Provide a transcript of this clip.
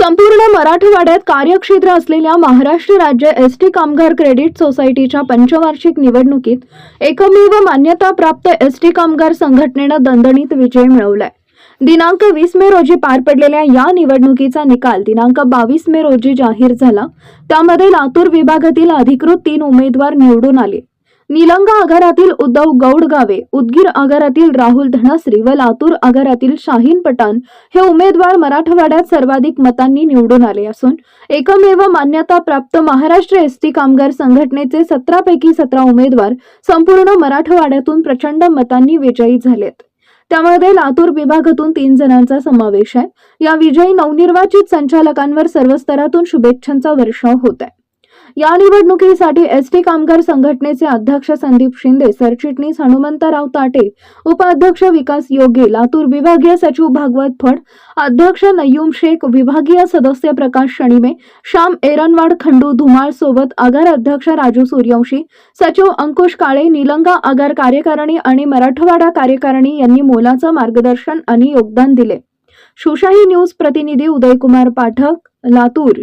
संपूर्ण मराठवाड्यात कार्यक्षेत्र असलेल्या महाराष्ट्र राज्य एस टी कामगार क्रेडिट सोसायटीच्या पंचवार्षिक निवडणुकीत एकमेव मान्यताप्राप्त एस टी कामगार संघटनेनं दणदणीत विजय मिळवलाय. दिनांक वीस मे रोजी पार पडलेल्या या निवडणुकीचा निकाल दिनांक बावीस मे रोजी जाहीर झाला. त्यामध्ये लातूर विभागातील अधिकृत तीन उमेदवार निवडून आले. निलंगा आगारातील उद्धव गौडगावे उदगीर आगारातील राहुल धनश्री व लातूर आगारातील शाहीन पठाण हे उमेदवार मराठवाड्यात सर्वाधिक मतांनी निवडून आले असून एकमेव मान्यता प्राप्त महाराष्ट्र एसटी कामगार संघटनेचे सतरा पैकी सतरा उमेदवार संपूर्ण मराठवाड्यातून प्रचंड मतांनी विजयी झालेत. त्यामध्ये लातूर विभागातून तीन जणांचा समावेश आहे. या विजयी नवनिर्वाचित संचालकांवर सर्व स्तरातून शुभेच्छांचा वर्षाव होत आहे. या निवडणुकीसाठी एस टी कामगार संघटनेचे अध्यक्ष संदीप शिंदे सरचिटणीस हनुमंतराव ताटे उपाध्यक्ष विकास योगे लातूर विभागीय सचिव भागवत फड अध्यक्ष नय्यूम शेख विभागीय सदस्य प्रकाश शणिमे श्याम एरनवाड खंडू धुमाळ सोबत आगार अध्यक्ष राजू सूर्यवंशी सचिव अंकुश काळे निलंगा आगार कार्यकारिणी आणि मराठवाडा कार्यकारिणी यांनी मोलाचं मार्गदर्शन आणि योगदान दिले. सुशाही न्यूज प्रतिनिधी उदयकुमार पाठक लातूर.